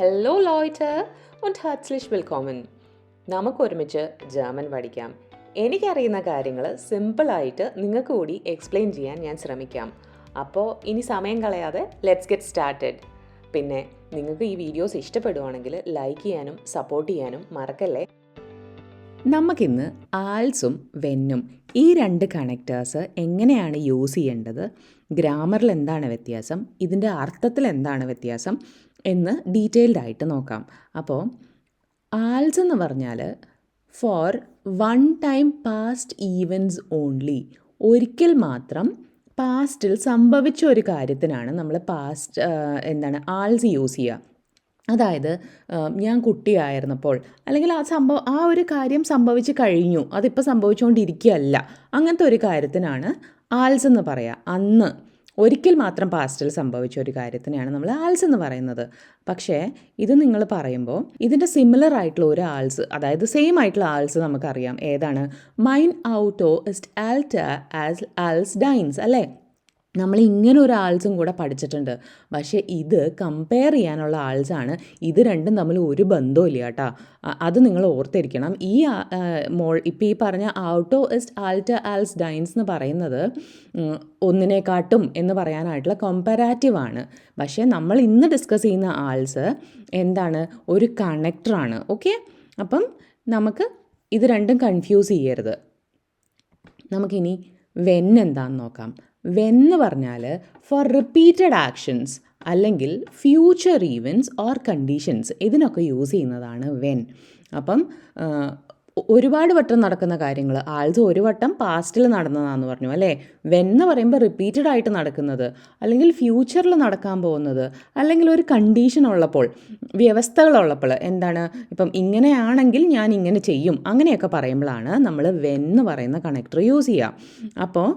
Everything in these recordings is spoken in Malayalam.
ഹലോ ലോയ്റ്റ് und herzlich willkommen. നമുക്ക് ഒരുമിച്ച് ജർമ്മൻ പഠിക്കാം. എനിക്കറിയുന്ന കാര്യങ്ങൾ സിമ്പിളായിട്ട് നിങ്ങൾക്ക് കൂടി എക്സ്പ്ലെയിൻ ചെയ്യാൻ ഞാൻ ശ്രമിക്കാം. അപ്പോൾ ഇനി സമയം കളയാതെ ലെറ്റ്സ് ഗെറ്റ് സ്റ്റാർട്ടഡ് പിന്നെ നിങ്ങൾക്ക് ഈ വീഡിയോസ് ഇഷ്ടപ്പെടുവാണെങ്കിൽ ലൈക്ക് ചെയ്യാനും സപ്പോർട്ട് ചെയ്യാനും മറക്കല്ലേ? നമുക്കിന്ന് ആൽസും വെന്നും ഈ രണ്ട് കണക്റ്റേഴ്സ് എങ്ങനെയാണ് യൂസ് ചെയ്യേണ്ടത്? ഗ്രാമറിൽ എന്താണ് വ്യത്യാസം? ഇതിന്റെ അർത്ഥത്തിൽ എന്താണ് വ്യത്യാസം? എന്ന് ഡീറ്റെയിൽഡ് ആയിട്ട് നോക്കാം. അപ്പോൾ ആൽസ് എന്ന് പറഞ്ഞാൽ for one time past events only. ഒരിക്കൽ മാത്രം പാസ്റ്റിൽ സംഭവിച്ച ഒരു കാര്യത്തിനാണ് നമ്മൾ പാസ്റ്റ് എന്താണ് ആൾസ് യൂസ് ചെയ്യുക. അതായത് ഞാൻ കുട്ടിയായിരുന്നപ്പോൾ അല്ലെങ്കിൽ ആ സംഭവം ആ ഒരു കാര്യം സംഭവിച്ച് കഴിഞ്ഞു. അതിപ്പോൾ സംഭവിച്ചുകൊണ്ടിരിക്കുകയല്ല അങ്ങനത്തെ ഒരു കാര്യത്തിനാണ് ആൽസ് എന്ന് പറയുക അന്ന് ഒരിക്കൽ മാത്രം പാസ്റ്റിൽ സംഭവിച്ച ഒരു കാര്യത്തിനെയാണ് നമ്മൾ ആൽസ് എന്ന് പറയുന്നത്. പക്ഷേ ഇത് നിങ്ങൾ പറയുമ്പോൾ ഇതിന്റെ സിമിലർ ആയിട്ടുള്ള ഒരു ആൾസ് അതായത് സെയിം ആയിട്ടുള്ള ആൾസ് നമുക്കറിയാം. ഏതാണ്? മൈൻ ഔട്ടോ ഇസ്റ്റ് ആൽറ്റ ആസ് ആൽസ് ഡൈൻസ് അല്ലേ? നമ്മൾ ഇങ്ങനെ ഒരു ആൾസും കൂടെ പഠിച്ചിട്ടുണ്ട്. പക്ഷേ ഇത് കമ്പയർ ചെയ്യാനുള്ള ആൾസാണ്. ഇത് രണ്ടും തമ്മിൽ ഒരു ബന്ധവും ഇല്ല കേട്ടോ അത് നിങ്ങൾ ഓർത്തിരിക്കണം. ഈ മോൾ ഇപ്പം ഈ പറഞ്ഞ ഔട്ടോ ഇസ്റ്റ് ആൾട്ട ആൽസ് ഡൈൻസ് എന്ന് പറയുന്നത് ഒന്നിനെക്കാട്ടും എന്ന് പറയാനായിട്ടുള്ള കമ്പാരാറ്റീവ് ആണ്. പക്ഷേ നമ്മൾ ഇന്ന് ഡിസ്കസ് ചെയ്യുന്ന ആൾസ് എന്താണ്? ഒരു കണക്ടറാണ് ഓക്കെ? അപ്പം നമുക്ക് ഇത് രണ്ടും കൺഫ്യൂസ് ചെയ്യരുത്. നമുക്കിനി വെൻ എന്താന്ന് നോക്കാം. വെന്ന് പറഞ്ഞാൽ ഫോർ റിപ്പീറ്റഡ് ആക്ഷൻസ് അല്ലെങ്കിൽ ഫ്യൂച്ചർ ഈവൻസ് ഓർ കണ്ടീഷൻസ് ഇതിനൊക്കെ യൂസ് ചെയ്യുന്നതാണ് വെൻ അപ്പം ഒരുപാട് വട്ടം നടക്കുന്ന കാര്യങ്ങൾ ആൾസ് ഒരു വട്ടം പാസ്റ്റിൽ നടന്നതാന്ന് പറഞ്ഞു അല്ലേ? വെന്ന് പറയുമ്പോൾ റിപ്പീറ്റഡ് ആയിട്ട് നടക്കുന്നത് അല്ലെങ്കിൽ ഫ്യൂച്ചറിൽ നടക്കാൻ പോകുന്നത് അല്ലെങ്കിൽ ഒരു കണ്ടീഷൻ ഉള്ളപ്പോൾ വ്യവസ്ഥകളുള്ളപ്പോൾ എന്താണ്? ഇപ്പം ഇങ്ങനെയാണെങ്കിൽ ഞാൻ ഇങ്ങനെ ചെയ്യും അങ്ങനെയൊക്കെ പറയുമ്പോഴാണ് നമ്മൾ വെന്ന് പറയുന്ന കണക്ടർ യൂസ് ചെയ്യുക. അപ്പോൾ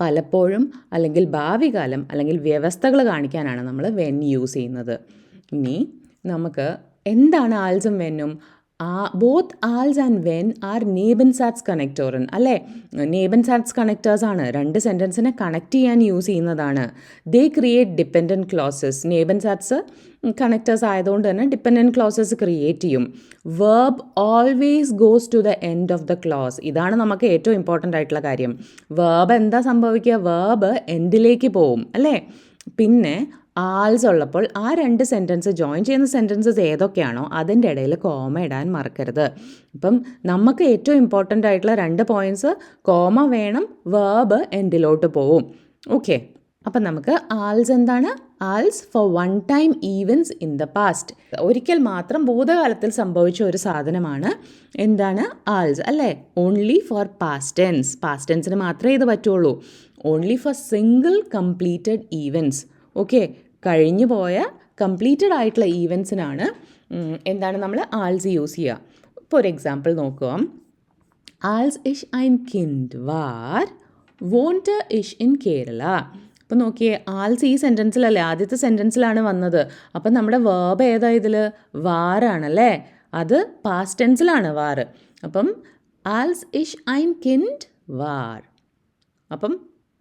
പലപ്പോഴും അല്ലെങ്കിൽ ഭാവി കാലം അല്ലെങ്കിൽ വ്യവസ്ഥകൾ കാണിക്കാനാണ് നമ്മൾ വെൻ യൂസ് ചെയ്യുന്നത്. ഇനി നമുക്ക് എന്താണ് ആൽസും വെന്നും ബോത്ത് ആൽസ് ആൻഡ് വെൻ ആർ നേബൻ സാറ്റ്സ് കണക്ടോറൻ അല്ലേ? നേബൻ സാറ്റ്സ് കണക്ടേഴ്സ് ആണ്. രണ്ട് സെന്റൻസിനെ കണക്ട് ചെയ്യാൻ യൂസ് ചെയ്യുന്നതാണ്. ദേ ക്രിയേറ്റ് ഡിപ്പെൻഡന്റ് ക്ലോസസ് നേബൻ സാറ്റ്സ് കണക്ടേഴ്സ് ആയതുകൊണ്ട് തന്നെ ഡിപ്പെൻഡന്റ് ക്ലോസസ് ക്രിയേറ്റ് ചെയ്യും. Verb always goes to the end of the clause ഇതാണ് നമുക്ക് ഏറ്റവും ഇമ്പോർട്ടന്റ് ആയിട്ടുള്ള കാര്യം. വേർബ് എന്താ സംഭവിക്കുക? വേർബ് എൻഡിലേക്ക് പോവും അല്ലേ? പിന്നെ ആൾസ് ഉള്ളപ്പോൾ ആ രണ്ട് സെന്റൻസ് ജോയിൻ ചെയ്യുന്ന സെന്റൻസസ് ഏതൊക്കെയാണോ അതിന്റെ ഇടയിൽ കോമ ഇടാൻ മറക്കരുത്. ഇപ്പം നമുക്ക് ഏറ്റവും ഇമ്പോർട്ടന്റ് ആയിട്ടുള്ള രണ്ട് പോയിന്റ്സ് കോമ വേണം വേർബ് എൻഡിലോട്ട് പോവും. ഓക്കെ അപ്പം നമുക്ക് ആൾസ് എന്താണ്? ആൾസ് for one time events in the past ഒരിക്കൽ മാത്രം ഭൂതകാലത്തിൽ സംഭവിച്ച ഒരു സാധനമാണ് എന്താണ്? ആൾസ് അല്ലേ? Only for past tense past ടെൻസിന് മാത്രമേ ഇത് പറ്റുള്ളൂ. Only for single completed events okay കഴിഞ്ഞു പോയ കംപ്ലീറ്റഡ് ആയിട്ടുള്ള ഈവൻസിനാണ് എന്താണ് നമ്മൾ ആൾസ് യൂസ് ചെയ്യുക. ഇപ്പോൾ ഒരു എക്സാമ്പിൾ നോക്കുക. ആൾസ് ഇഷ് ഐൻ കിൻഡ് വാർ വോണ്ട് ഇഷ് ഇൻ കേരള. അപ്പം നോക്കിയേ ആൾസ് ഈ സെന്റൻസിലല്ലേ ആദ്യത്തെ സെന്റൻസിലാണ് വന്നത്. അപ്പം നമ്മുടെ വേർബ് ഏതാ ഇതിൽ വാറാണല്ലേ? അത് പാസ്റ്റ് ടെൻസിലാണ് വാർ അപ്പം ആൽസ് ഇഷ് ഐൻ കിൻഡ് വാർ അപ്പം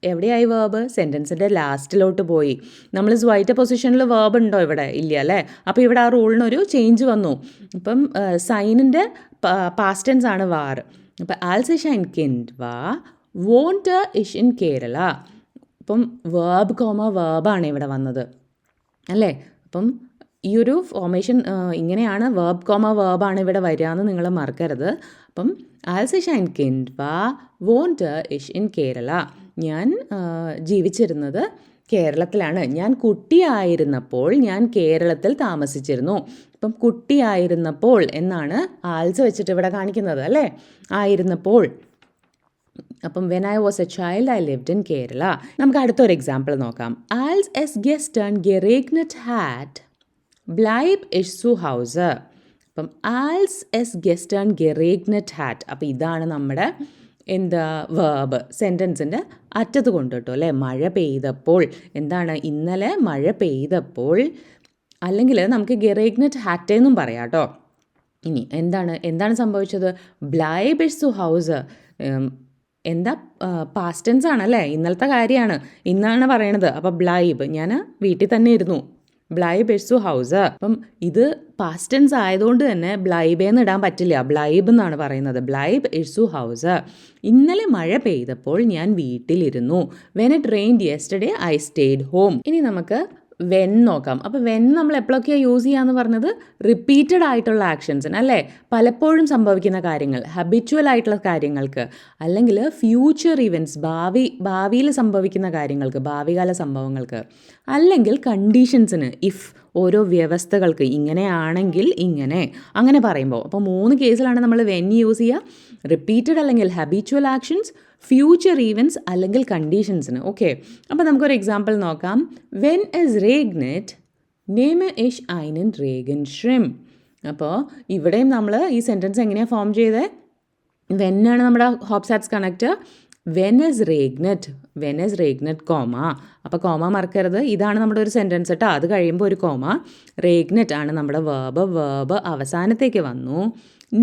എവിടെയായി വേർബ് സെന്റൻസിന്റെ ലാസ്റ്റിലോട്ട് പോയി. നമ്മൾ സ്വൈറ്റ പൊസിഷനിൽ വേർബ് ഉണ്ടോ ഇവിടെ? ഇല്ല അല്ലേ? അപ്പോൾ ഇവിടെ ആ റൂളിനൊരു ചേഞ്ച് വന്നു. ഇപ്പം സൈനിന്റെ ടെൻസ് ആണ് വാർ അപ്പം ആൽസ് ഇഷ് ഐൻ കിൻഡ് വാ വോണ്ട് ഇഷ് ഇൻ കേരള ഇപ്പം വേർബ് കോമ വേർബാണ് ഇവിടെ വന്നത്. അല്ലേ? അപ്പം ഈ ഒരു ഫോർമേഷൻ ഇങ്ങനെയാണ് വേർബ് കോമ വേർബാണ് ഇവിടെ വരിക എന്ന് നിങ്ങൾ മറക്കരുത്. അപ്പം ആൽസ് ഇഷ് ഐൻ കിൻഡ് വാ വോണ്ട് ഇഷ് ഇൻ കേരള ഞാൻ ജീവിച്ചിരുന്നത് കേരളത്തിലാണ്. ഞാൻ കുട്ടിയായിരുന്നപ്പോൾ ഞാൻ കേരളത്തിൽ താമസിച്ചിരുന്നു. ഇപ്പം കുട്ടിയായിരുന്നപ്പോൾ എന്നാണ് ആൽസ് വെച്ചിട്ട് ഇവിടെ കാണിക്കുന്നത് അല്ലേ? ആയിരുന്നപ്പോൾ. അപ്പം when I was a child I lived in Kerala നമുക്ക് അടുത്തൊരു എക്സാമ്പിൾ നോക്കാം. ആൽസ് എസ് ഗെസ്റ്റ് ആൻഡ് ഗെറേഗ്നറ്റ് ഹാറ്റ് ബ്ലൈബ് ഇഷ്സു ഹൗസ് അപ്പം ആൽസ് എസ് ഗെസ്റ്റ് ആൻഡ് ഗെറേഗ്നറ്റ് ഹാറ്റ് അപ്പം ഇതാണ് നമ്മുടെ എന്താ വേബ് സെന്റൻസിന്റെ അറ്റത്ത് കൊണ്ടുട്ടോ അല്ലേ? മഴ പെയ്തപ്പോൾ. എന്താണ്? ഇന്നലെ മഴ പെയ്തപ്പോൾ. അല്ലെങ്കിൽ നമുക്ക് ഗെറേഗ്നറ്റ് ഹാറ്റേ എന്നും പറയാം കേട്ടോ ഇനി എന്താണ് എന്താണ് സംഭവിച്ചത്? ബ്ലായ് ഇഷ് ഹൗസ് എന്താ പാസ്റ്റ് ടെൻസ് ആണല്ലേ ഇന്നലത്തെ കാര്യമാണ്. ഇന്നാണ് പറയണത്. അപ്പോൾ ബ്ലൈബ് ഞാൻ വീട്ടിൽ തന്നെ ഇരുന്നു. ബ്ലൈബ് ഇഴ്സു ഹൗസ്. അപ്പം ഇത് പാസ്റ്റ് ടെൻസ് ആയതുകൊണ്ട് തന്നെ ബ്ലൈബേന്ന് ഇടാൻ പറ്റില്ല. ബ്ലൈബ് എന്നാണ് പറയുന്നത്. ബ്ലൈബ് ഇഴ്സു ഹൗസ്. ഇന്നലെ മഴ പെയ്തപ്പോൾ ഞാൻ വീട്ടിലിരുന്നു. When it rained yesterday I stayed home ഇനി നമുക്ക് വെൻ നോക്കാം അപ്പോൾ വെൻ നമ്മൾ എപ്പോഴൊക്കെയാണ് യൂസ് ചെയ്യാന്ന് പറഞ്ഞത്? റിപ്പീറ്റഡ് ആയിട്ടുള്ള ആക്ഷൻസിന് അല്ലേ? പലപ്പോഴും സംഭവിക്കുന്ന കാര്യങ്ങൾ ഹബിച്വൽ ആയിട്ടുള്ള കാര്യങ്ങൾക്ക് അല്ലെങ്കിൽ ഫ്യൂച്ചർ ഇവന്റ്സ് ഭാവി ഭാവിയിൽ സംഭവിക്കുന്ന കാര്യങ്ങൾക്ക് ഭാവികാല സംഭവങ്ങൾക്ക് അല്ലെങ്കിൽ കണ്ടീഷൻസിന് ഇഫ് ഓരോ വ്യവസ്ഥകൾക്ക് ഇങ്ങനെയാണെങ്കിൽ ഇങ്ങനെ അങ്ങനെ പറയുമ്പോൾ. അപ്പോൾ മൂന്ന് കേസിലാണ് നമ്മൾ വെൻ യൂസ് ചെയ്യുക. റിപ്പീറ്റഡ് അല്ലെങ്കിൽ ഹബിച്വൽ ആക്ഷൻസ് ഫ്യൂച്ചർ ഈവൻസ് അല്ലെങ്കിൽ കണ്ടീഷൻസിന് ഓക്കെ അപ്പോൾ നമുക്കൊരു എക്സാമ്പിൾ നോക്കാം. വെൻ ഇസ് റേഗ്നെറ്റ് നെയ്മ ഇഷ് ഐനൻ റേഗൻ ഷ്രിം അപ്പോൾ ഇവിടെയും നമ്മൾ ഈ സെന്റൻസ് എങ്ങനെയാണ് ഫോം ചെയ്തത് വെന്നാണ് നമ്മുടെ ഹോപ്സാറ്റ്സ് കണക്റ്റ് വെൻ ഇസ് റേഗ്നറ്റ് വെൻ ഇസ് റേഗ്നറ്റ് കോമ അപ്പോൾ കോമ മറക്കരുത്. ഇതാണ് നമ്മുടെ ഒരു സെന്റൻസ് കേട്ടോ അത് കഴിയുമ്പോൾ ഒരു കോമ റേഗ്നറ്റ് ആണ് നമ്മുടെ വേബ് വേബ് അവസാനത്തേക്ക് വന്നു.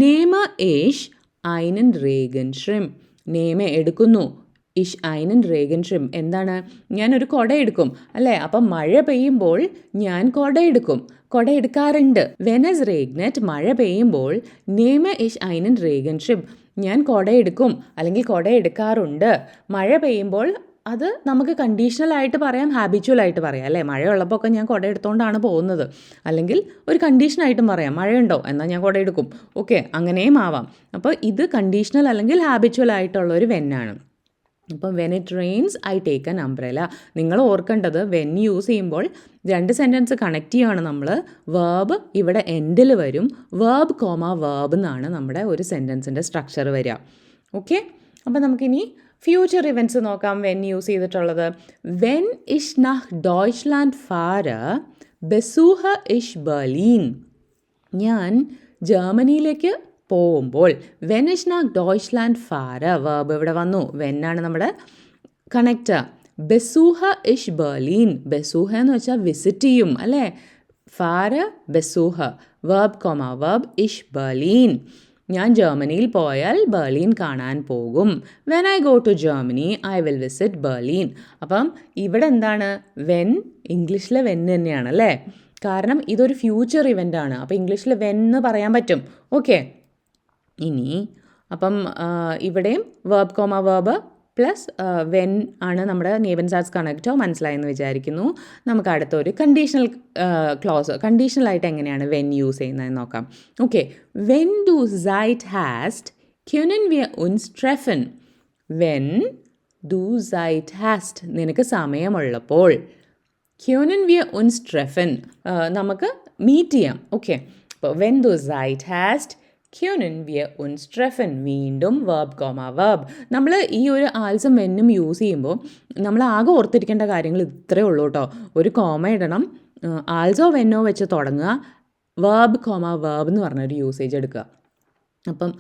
നേമ ഏഷ് ഐനൻ റേഗൻ ഷ്രിം നേമ എടുക്കുന്നു. ഇഷ് ഐനൻ റേഗൻ ഷ്രിം എന്താണ്? ഞാനൊരു കൊടയെടുക്കും അല്ലേ? അപ്പം മഴ പെയ്യുമ്പോൾ ഞാൻ കൊടയെടുക്കും കൊടയെടുക്കാറുണ്ട് വെനസ് റേഗ്നറ്റ് മഴ പെയ്യുമ്പോൾ നെയ്മ ഇഷ് ഐനൻ റേഗൻ ഷ്രിം ഞാൻ കൊടയെടുക്കും അല്ലെങ്കിൽ കൊടയെടുക്കാറുണ്ട് മഴ പെയ്യുമ്പോൾ അത് നമുക്ക് കണ്ടീഷണൽ ആയിട്ട് പറയാം ഹാബിച്വൽ ആയിട്ട് പറയാം അല്ലേ? മഴയുള്ളപ്പോൾ ഒക്കെ ഞാൻ കുട എടുത്തുകൊണ്ടാണ് പോകുന്നത്. അല്ലെങ്കിൽ ഒരു കണ്ടീഷനായിട്ടും പറയാം മഴയുണ്ടോ? എന്നാൽ ഞാൻ കുട എടുക്കും. ഓക്കെ അങ്ങനെയും ആവാം. അപ്പോൾ ഇത് കണ്ടീഷണൽ അല്ലെങ്കിൽ ഹാബിച്വൽ ആയിട്ടുള്ള ഒരു വെന്നാണ് അപ്പം when it rains I take an umbrella നിങ്ങൾ ഓർക്കേണ്ടത് വെൻ യൂസ് ചെയ്യുമ്പോൾ രണ്ട് സെന്റൻസ് കണക്ട് ചെയ്യുകയാണ് നമ്മൾ. വേർബ് ഇവിടെ എൻഡിൽ വരും. വേർബ് കോമ വേർബ് എന്നാണ് നമ്മുടെ ഒരു സെന്റൻസിന്റെ സ്ട്രക്ചർ വരിക. ഓക്കെ? അപ്പം നമുക്കിനി ഫ്യൂച്ചർ ഇവന്റ്സ് നോക്കാം വെൻ യൂസ് ചെയ്തിട്ടുള്ളത്. വെൻ ഇഷ് നഹ് ഡോയ്ച്ച്ലാൻഡ് ഫാര ബസൂഹ ഇഷ് ബർലീൻ ഞാൻ ജർമ്മനിയിലേക്ക് പോകുമ്പോൾ വെൻ ഇഷ് നാ ഡോയ്ച്ച്ലാൻഡ് ഫാര വേർബ് ഇവിടെ വന്നു. വെൻ ആണ് നമ്മുടെ കണക്റ്റ് ബസൂഹ ഇഷ് ബർലീൻ ബസൂഹ എന്ന് വെച്ചാൽ വിസിറ്റ് ചെയ്യും അല്ലേ? ഫാര ബസൂഹ വേർബ് കോമ വേർബ് ഇഷ് ബർലീൻ ഞാൻ ജർമ്മനിയിൽ പോയാൽ ബെർലിൻ കാണാൻ പോകും. When I go to Germany I will visit Berlin അപ്പം ഇവിടെ എന്താണ്? വെൻ ഇംഗ്ലീഷിലെ വെൻ തന്നെയാണ് അല്ലേ കാരണം ഇതൊരു ഫ്യൂച്ചർ ഇവന്റ് ആണ്. അപ്പോൾ ഇംഗ്ലീഷിൽ വെൻ എന്ന് പറയാൻ പറ്റും. ഓക്കെ ഇനി അപ്പം ഇവിടെയും വേർബ് കോമ വേർബ് പ്ലസ് വെൻ ആണ് നമ്മുടെ നേവൻ സാറ്റ്സ് കണക്റ്റോ മനസ്സിലായെന്ന് വിചാരിക്കുന്നു. നമുക്ക് അടുത്ത ഒരു കണ്ടീഷണൽ ക്ലോസ് കണ്ടീഷണലായിട്ട് എങ്ങനെയാണ് വെൻ യൂസ് ചെയ്യുന്നതെന്ന് നോക്കാം. ഓക്കെ വെൻ ഡു സൈറ്റ് ഹാസ്റ്റ് ക്യുനൻ വിയ ഉൻ സ്ട്രെഫൻ. വെൻ ഡു സൈറ്റ് ഹാസ്റ്റ് നിനക്ക് സമയമുള്ളപ്പോൾ. ക്യൂനൻ വിയ ഉൻ സ്ട്രെഫൻ നമുക്ക് മീറ്റ് ചെയ്യാം. ഓക്കെ അപ്പോൾ വെൻ ദു സൈറ്റ് ഹാസ്റ്റ് ക്യൂനൻ വിയ ഉൻ സ്ട്രെഫൻ വീണ്ടും വേർബ് കോമ വേർബ് നമ്മൾ ഈ ഒരു ആൽസും വെന്നും യൂസ് ചെയ്യുമ്പോൾ നമ്മൾ ആകെ ഓർത്തിരിക്കേണ്ട കാര്യങ്ങൾ ഇത്രയേ ഉള്ളൂ കേട്ടോ. ഒരു കോമ ഇടണം ആൽസോ വെന്നോ വെച്ച് തുടങ്ങുക വേർബ് കോമ വേർബ് എന്ന് പറഞ്ഞൊരു യൂസേജ് എടുക്കുക. അപ്പം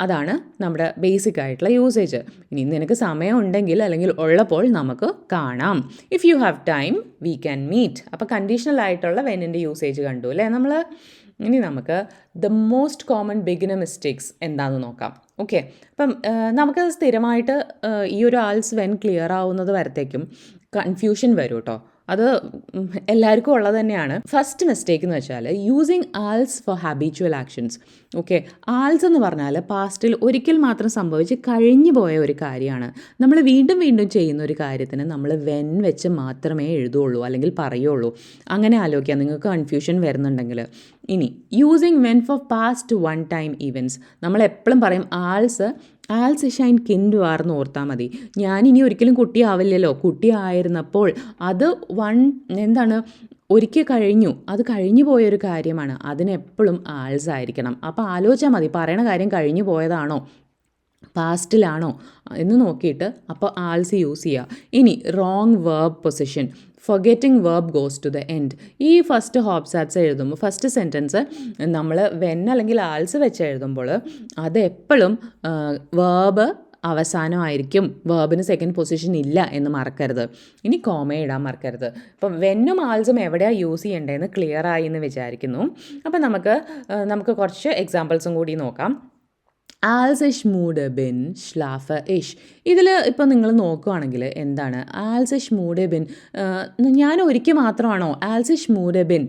അതാണ് നമ്മുടെ ബേസിക് ആയിട്ടുള്ള യൂസേജ് ഇനി നിനക്ക് സമയം ഉണ്ടെങ്കിൽ അല്ലെങ്കിൽ ഉള്ളപ്പോൾ നമുക്ക് കാണാം. If you have time we can meet അപ്പോൾ കണ്ടീഷണൽ ആയിട്ടുള്ള വെന്നിന്റെ യൂസേജ് കണ്ടു അല്ലേ? നമ്മൾ ഇനി നമുക്ക് the most common beginner mistakes എന്താണെന്ന് നോക്കാം. ഓക്കെ അപ്പം നമുക്ക് സ്ഥിരമായിട്ട് ഈ ഒരു ആൾസ് വെൻ ക്ലിയർ ആവുന്നത് വരത്തേക്കും കൺഫ്യൂഷൻ വരും കേട്ടോ അത് എല്ലാവർക്കും ഉള്ളത് തന്നെയാണ്. ഫസ്റ്റ് മിസ്റ്റേക്ക് എന്ന് വെച്ചാൽ യൂസിങ് ആൾസ് ഫോർ ഹാബിച്വൽ ആക്ഷൻസ് ഓക്കെ ആൾസ് എന്ന് പറഞ്ഞാൽ പാസ്റ്റിൽ ഒരിക്കൽ മാത്രം സംഭവിച്ച് കഴിഞ്ഞു പോയ ഒരു കാര്യമാണ്. നമ്മൾ വീണ്ടും വീണ്ടും ചെയ്യുന്ന ഒരു കാര്യത്തിന് നമ്മൾ വെൻ വെച്ച് മാത്രമേ എഴുതുള്ളൂ അല്ലെങ്കിൽ പറയുള്ളൂ. അങ്ങനെ ആലോചിക്കാം നിങ്ങൾക്ക് കൺഫ്യൂഷൻ വരുന്നുണ്ടെങ്കിൽ. ഇനി using when for past one time events നമ്മൾ എപ്പോഴും പറയും ആൾസ് ആൽസ് ഷൈൻ കിൻഡു ആർന്ന് ഓർത്താൽ മതി. ഞാനിനി ഒരിക്കലും കുട്ടിയാവില്ലല്ലോ. കുട്ടിയായിരുന്നപ്പോൾ അത് വൺ എന്താണ് ഒരിക്കൽ കഴിഞ്ഞു. അത് കഴിഞ്ഞു പോയൊരു കാര്യമാണ്. അതിനെപ്പോഴും ആൾസ് ആയിരിക്കണം. അപ്പോൾ ആലോചിച്ചാൽ മതി. പറയണ കാര്യം കഴിഞ്ഞു പോയതാണോ? പാസ്റ്റിലാണോ എന്ന് നോക്കിയിട്ട് അപ്പോൾ ആൽസ് യൂസ് ചെയ്യുക. ഇനി wrong verb position forgetting verb goes to the end ഈ ഫസ്റ്റ് ഹോബ്സാറ്റ്സ് എഴുതുമ്പോൾ ഫസ്റ്റ് സെന്റൻസ് നമ്മൾ വെൻ അല്ലെങ്കിൽ ആൽസ് വെച്ച് എഴുതുമ്പോൾ അത് എപ്പോഴും വേർബ് അവസാനമായിരിക്കും. വേർബിന് സെക്കൻഡ് പൊസിഷൻ ഇല്ല എന്ന് മറക്കരുത്. ഇനി കോമ ഇടാൻ മറക്കരുത്. അപ്പം വെന്നും ആൾസും എവിടെയാണ് യൂസ് ചെയ്യേണ്ടതെന്ന് ക്ലിയർ ആയി എന്ന് വിചാരിക്കുന്നു. അപ്പം നമുക്ക് നമുക്ക് കുറച്ച് എക്സാമ്പിൾസും കൂടി നോക്കാം. ആൽസ് ഇഷ് മൂഡ് ബിൻ ഷ്ലാഫ ഇഷ്. ഇതിൽ ഇപ്പോൾ നിങ്ങൾ നോക്കുകയാണെങ്കിൽ എന്താണ്? ആൽസ് ഇഷ് മൂഡ് ബിൻ ഞാൻ ഒരിക്കൽ മാത്രമാണോ ആൽസ് ഇഷ് മൂഡ് ബിൻ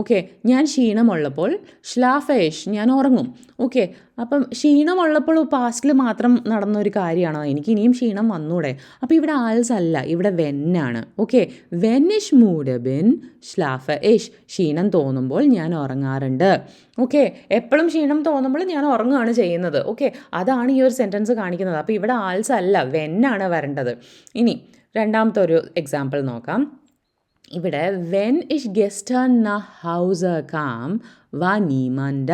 ഓക്കെ ഞാൻ ക്ഷീണമുള്ളപ്പോൾ ഷ്ലാഫേഷ് ഞാൻ ഉറങ്ങും. ഓക്കെ അപ്പം ക്ഷീണമുള്ളപ്പോൾ പാസ്റ്റിൽ മാത്രം നടന്നൊരു കാര്യമാണോ? എനിക്ക് ഇനിയും ക്ഷീണം വന്നൂടെ. അപ്പോൾ ഇവിടെ ആൽസ് അല്ല ഇവിടെ വെന്നാണ്. ഓക്കെ വെന്നിഷ് മൂഡ് ബിൻ ഷ്ലാഫ ഏഷ് ക്ഷീണം തോന്നുമ്പോൾ ഞാൻ ഉറങ്ങാറുണ്ട്. ഓക്കെ എപ്പോഴും ക്ഷീണം തോന്നുമ്പോൾ ഞാൻ ഉറങ്ങുകയാണ് ചെയ്യുന്നത്. ഓക്കെ അതാണ് ഈ ഒരു സെന്റൻസ് കാണിക്കുന്നത്. അപ്പോൾ ഇവിടെ ആൽസ് അല്ല വെന്നാണ് വരേണ്ടത്. ഇനി രണ്ടാമത്തെ ഒരു എക്സാമ്പിൾ നോക്കാം. ഇവിടെ വെൻ ഇഷ് ഗെസ്റ്റ് ന ഹൗസ് കാം വ നീമണ്ട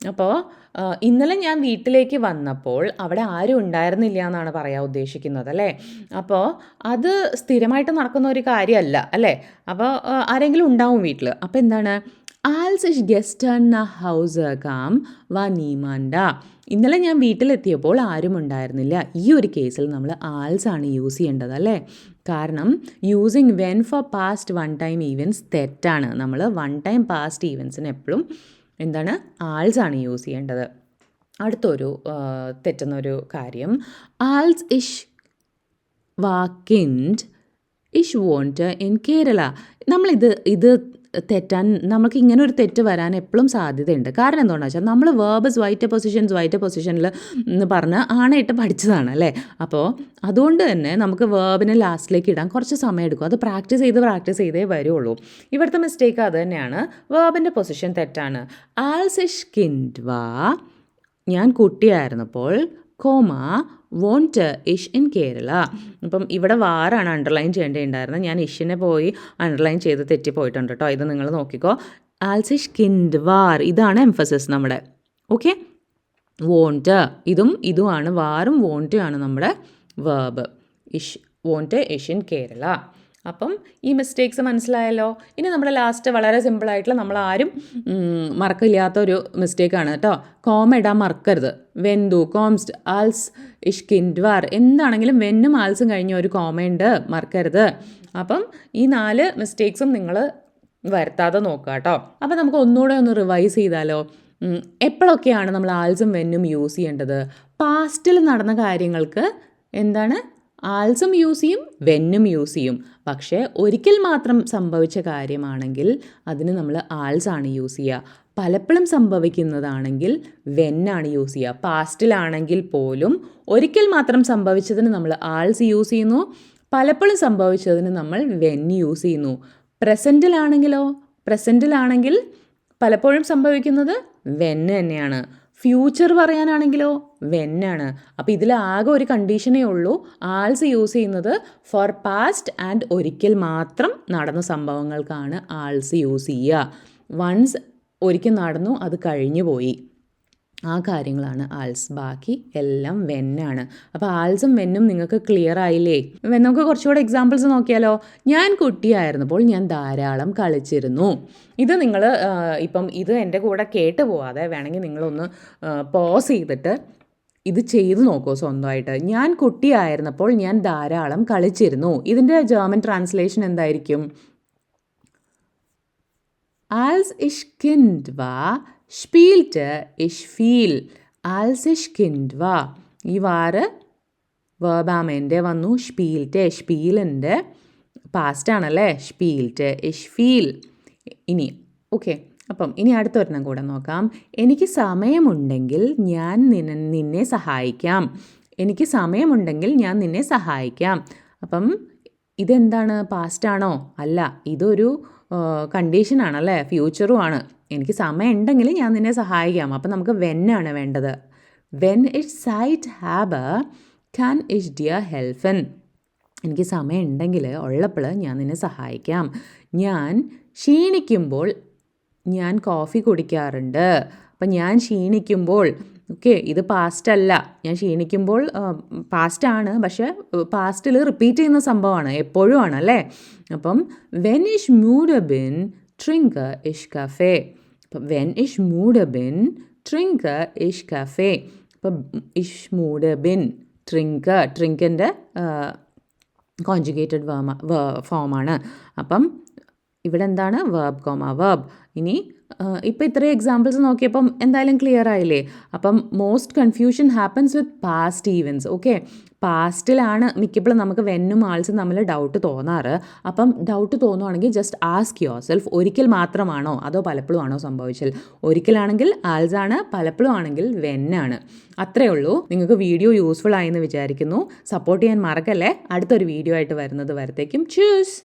അപ്പോൾ ഇന്നലെ ഞാൻ വീട്ടിലേക്ക് വന്നപ്പോൾ അവിടെ ആരും ഉണ്ടായിരുന്നില്ല എന്നാണ് പറയാൻ ഉദ്ദേശിക്കുന്നത് അല്ലേ? അപ്പോൾ അത് സ്ഥിരമായിട്ട് നടക്കുന്ന ഒരു കാര്യമല്ല അല്ലേ? അപ്പോൾ ആരെങ്കിലും ഉണ്ടാവും വീട്ടിൽ. അപ്പോൾ എന്താണ്? ആൽസ് ഇഷ് ഗസ്റ്റ് ന ഹൗസ് കാം വ നീമാൻഡ ഇന്നലെ ഞാൻ വീട്ടിലെത്തിയപ്പോൾ ആരും ഉണ്ടായിരുന്നില്ല. ഈ ഒരു കേസിൽ നമ്മൾ ആൽസ് ആണ് യൂസ് ചെയ്യേണ്ടത് അല്ലേ? കാരണം using when for past one time events തെറ്റാണ്. നമ്മൾ വൺ ടൈം പാസ്റ്റ് ഈവൻസിന് എപ്പോഴും എന്താണ് ആൾസ് ആണ് യൂസ് ചെയ്യേണ്ടത്. അടുത്തൊരു തെറ്റുന്നൊരു കാര്യം. ആൾസ് ഇഷ് വാക്കിൻഡ് ഇഷ് വോണ്ട് ഇൻ കേരള. നമ്മളിത് ഇത് തെറ്റാൻ നമുക്ക് ഇങ്ങനെ ഒരു തെറ്റ് വരാൻ എപ്പോഴും സാധ്യതയുണ്ട്. കാരണം എന്താണെന്ന് വെച്ചാൽ നമ്മൾ വേർബസ് വൈറ്റ് പൊസിഷൻസ് വൈറ്റ് പൊസിഷനിൽ എന്ന് പറഞ്ഞ് ആണായിട്ട് പഠിച്ചതാണ് അല്ലേ? അപ്പോൾ അതുകൊണ്ട് തന്നെ നമുക്ക് വേർബിനെ ലാസ്റ്റിലേക്ക് ഇടാൻ കുറച്ച് സമയം എടുക്കും. അത് പ്രാക്ടീസ് ചെയ്ത് പ്രാക്ടീസ് ചെയ്തേ വരുള്ളൂ. ഇവിടുത്തെ മിസ്റ്റേക്ക് അത് തന്നെയാണ്. വേർബിന്റെ പൊസിഷൻ തെറ്റാണ്. ആൽസിഷ് കിൻഡ് വാ ഞാൻ കുട്ടിയായിരുന്നപ്പോൾ കോമ വോണ്ട് ഇഷ് ഇൻ കേരള അപ്പം ഇവിടെ വാറാണ് അണ്ടർലൈൻ ചെയ്യേണ്ടിയിട്ടുണ്ടായിരുന്നത് ഞാൻ ഇഷിനെ പോയി അണ്ടർലൈൻ ചെയ്ത് തെറ്റിപ്പോയിട്ടുണ്ട് കേട്ടോ ഇത് നിങ്ങൾ നോക്കിക്കോ. ആൽസിഷ് കിൻഡ് വാർ ഇതാണ് എംഫസിസ് നമ്മുടെ. ഓക്കെ വോണ്ട് ഇതും ഇതുമാണ്. വാറും വോണ്ടുമാണ് നമ്മുടെ വേർബ് ഇഷ് വോണ്ട് ഇഷ് ഇൻ കേരള അപ്പം ഈ മിസ്റ്റേക്സ് മനസ്സിലായല്ലോ. ഇനി നമ്മുടെ ലാസ്റ്റ് വളരെ സിമ്പിളായിട്ടുള്ള നമ്മൾ ആരും മറക്കില്ലാത്ത ഒരു മിസ്റ്റേക്കാണ് കേട്ടോ. കോമ ഇടാൻ മറക്കരുത്. വെന്തു കോംസ്റ്റ് ആൽസ് ഇഷ്കിൻ ഡ്വാർ എന്താണെങ്കിലും വെന്നും ആൽസും കഴിഞ്ഞ ഒരു കോമയുണ്ട് മറക്കരുത്. അപ്പം ഈ നാല് മിസ്റ്റേക്സും നിങ്ങൾ വരുത്താതെ നോക്കുക കേട്ടോ. അപ്പം നമുക്ക് ഒന്നുകൂടെ ഒന്ന് റിവൈസ് ചെയ്താലോ? എപ്പോഴൊക്കെയാണ് നമ്മൾ ആൽസും വെന്നും യൂസ് ചെയ്യേണ്ടത്? പാസ്റ്റിൽ നടന്ന കാര്യങ്ങൾക്ക് എന്താണ് ആൾസും യൂസ് ചെയ്യും വെന്നും യൂസ് ചെയ്യും. പക്ഷേ ഒരിക്കൽ മാത്രം സംഭവിച്ച കാര്യമാണെങ്കിൽ അതിന് നമ്മൾ ആൽസാണ് യൂസ് ചെയ്യുക. പലപ്പോഴും സംഭവിക്കുന്നതാണെങ്കിൽ വെന്നാണ് യൂസ് ചെയ്യുക. പാസ്റ്റിലാണെങ്കിൽ പോലും ഒരിക്കൽ മാത്രം സംഭവിച്ചതിന് നമ്മൾ ആൾസ് യൂസ് ചെയ്യുന്നു. പലപ്പോഴും സംഭവിച്ചതിന് നമ്മൾ വെൻ യൂസ് ചെയ്യുന്നു. പ്രസന്റിലാണെങ്കിലോ? പ്രസന്റിലാണെങ്കിൽ പലപ്പോഴും സംഭവിക്കുന്നത് വെന്ന് തന്നെയാണ്. ഫ്യൂച്ചർ പറയാനാണെങ്കിലോ? വെന്നാണ്. അപ്പോൾ ഇതിലാകെ ഒരു കണ്ടീഷനേ ഉള്ളൂ. ആൾസ് യൂസ് ചെയ്യുന്നത് ഫോർ പാസ്റ്റ് ആൻഡ് ഒരിക്കൽ മാത്രം നടന്ന സംഭവങ്ങൾക്കാണ് ആൾസ് യൂസ് ചെയ്യുക. വൺസ് ഒരിക്കൽ നടന്നു അത് കഴിഞ്ഞു പോയി. ആ കാര്യങ്ങളാണ്. ആൾസ് ബാക്കി എല്ലാം വെന്നാണ്. അപ്പോൾ ആൾസും വെന്നും നിങ്ങൾക്ക് ക്ലിയർ ആയില്ലേ? നമുക്ക് കുറച്ചുകൂടെ എക്സാമ്പിൾസ് നോക്കിയാലോ? ഞാൻ കുട്ടിയായിരുന്നപ്പോൾ ഞാൻ ധാരാളം കളിച്ചിരുന്നു. ഇത് നിങ്ങൾ ഇപ്പം ഇത് എന്റെ കൂടെ കേട്ട് പോവാതെ വേണമെങ്കിൽ നിങ്ങളൊന്ന് പോസ് ചെയ്തിട്ട് ഇത് ചെയ്തു നോക്കൂ സ്വന്തമായിട്ട്. ഞാൻ കുട്ടിയായിരുന്നപ്പോൾ ഞാൻ ധാരാളം കളിച്ചിരുന്നു. ഇതിന്റെ ജർമ്മൻ ട്രാൻസ്ലേഷൻ എന്തായിരിക്കും? ആൽസ് ഇഷ് വാ സ്പീൽറ്റ് ഇഷ് ഫീൽ als ich kind വാ ഈ വാറ് വേബാമേന്റെ വന്നു സ്പീൽറ്റ് ഷീലിന്റെ പാസ്റ്റ് ആണല്ലേ സ്പീൽറ്റ് ഇഷ് ഫീൽ ഇനി ഓക്കെ അപ്പം ഇനി അടുത്തൊരെണ്ണം കൂടെ നോക്കാം. എനിക്ക് സമയമുണ്ടെങ്കിൽ ഞാൻ നിന്നെ നിന്നെ സഹായിക്കാം. എനിക്ക് സമയമുണ്ടെങ്കിൽ ഞാൻ നിന്നെ സഹായിക്കാം. അപ്പം ഇതെന്താണ് പാസ്റ്റാണോ അല്ല ഇതൊരു കണ്ടീഷനാണല്ലേ ഫ്യൂച്ചറും ആണ്. എനിക്ക് സമയം ഉണ്ടെങ്കിൽ ഞാൻ നിന്നെ സഹായിക്കാം. അപ്പം നമുക്ക് വെന്നാണ് വേണ്ടത്. വെൻ ഇറ്റ് സൈറ്റ് ഹാബ് ക്യാൻ ഇറ്റ് ഡിയർ ഹെൽഫൻ എനിക്ക് സമയം ഉണ്ടെങ്കിൽ ഉള്ളപ്പോൾ ഞാൻ നിന്നെ സഹായിക്കാം. ഞാൻ ക്ഷീണിക്കുമ്പോൾ ഞാൻ കോഫി കുടിക്കാറുണ്ട്. അപ്പം ഞാൻ ക്ഷീണിക്കുമ്പോൾ ഓക്കെ ഇത് പാസ്റ്റ് അല്ല. ഞാൻ ക്ഷീണിക്കുമ്പോൾ പാസ്റ്റാണ് പക്ഷെ പാസ്റ്റിൽ റിപ്പീറ്റ് ചെയ്യുന്ന സംഭവമാണ്. എപ്പോഴും ആണ് അല്ലേ? അപ്പം വെൻ ഇഷ് ബിൻ ട്രിങ്ക് ഇഷ് കഫേ അപ്പം വെൻ ഇഷ് മൂഡ് ബിൻ ട്രിങ്ക് ഇഷ് കഫേ അപ്പം ഇഷ് മൂഡ് ബിൻ ട്രിങ്ക് ട്രിങ്കിന്റെ കോൺജുഗേറ്റഡ് ഫോമാണ് അപ്പം ഇവിടെ എന്താണ് വേർബ് കോമ വേർബ് ഇനി ഇപ്പോൾ ഇത്രയും എക്സാമ്പിൾസ് നോക്കിയപ്പം എന്തായാലും ക്ലിയർ ആയില്ലേ? അപ്പം most confusion happens with past events okay പാസ്റ്റിലാണ് മിക്കപ്പോഴും നമുക്ക് വെന്നും ആൾസും തമ്മിൽ ഡൗട്ട് തോന്നാറ്. അപ്പം ഡൗട്ട് തോന്നുവാണെങ്കിൽ ജസ്റ്റ് ആസ്ക് യുവർ സെൽഫ് ഒരിക്കൽ മാത്രമാണോ അതോ പലപ്പോഴും ആണോ സംഭവിച്ചത്? ഒരിക്കലാണെങ്കിൽ ആൾസ് ആണ് പലപ്പോഴും ആണെങ്കിൽ വെന്നാണ് അത്രേ ഉള്ളൂ. നിങ്ങൾക്ക് വീഡിയോ യൂസ്ഫുൾ ആയെന്ന് വിചാരിക്കുന്നു. സപ്പോർട്ട് ചെയ്യാൻ മറക്കല്ലേ? അടുത്തൊരു വീഡിയോ ആയിട്ട് വരുന്നത് വരത്തേക്കും. ചൂസ്